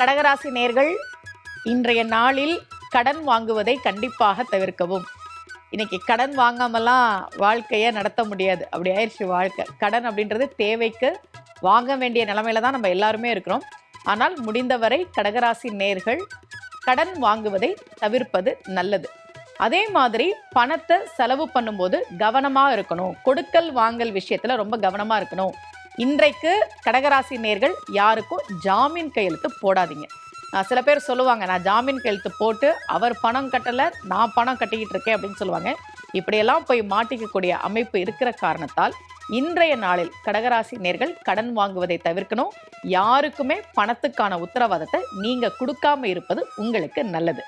கடகராசி நேர்கள் இன்றைய நாளில் கடன் வாங்குவதை கண்டிப்பாக தவிர்க்கவும். இன்னைக்கு கடன் வாங்காமலாம் வாழ்க்கையை நடத்த முடியாது. அப்படி ஆயிடுச்சு வாழ்க்கை. கடன் அப்படின்றது தேவைக்கு வாங்க வேண்டிய நிலமையில தான் நம்ம எல்லாருமே இருக்கிறோம். ஆனால் முடிந்தவரை கடகராசி நேர்கள் கடன் வாங்குவதை தவிர்ப்பது நல்லது. அதே மாதிரி பணத்தை செலவு பண்ணும்போது கவனமாக இருக்கணும். கொடுக்கல் வாங்கல் விஷயத்தில் ரொம்ப கவனமாக இருக்கணும். இன்றைக்கு கடகராசி நேர்கள் யாருக்கும் ஜாமீன் கையெழுத்து போடாதீங்க. நான் சில பேர் சொல்லுவாங்க நான் ஜாமீன் கையெழுத்து போட்டு அவர் பணம் கட்டலை நான் பணம் கட்டிக்கிட்டு இருக்கேன் அப்படின்னு சொல்லுவாங்க. இப்படியெல்லாம் போய் மாட்டிக்கக்கூடிய அமைப்பு இருக்கிற காரணத்தால் இன்றைய நாளில் கடகராசி நேர்கள் கடன் வாங்குவதை தவிர்க்கணும். யாருக்குமே பணத்துக்கான உத்தரவாதத்தை நீங்கள் கொடுக்காம இருப்பது உங்களுக்கு நல்லது.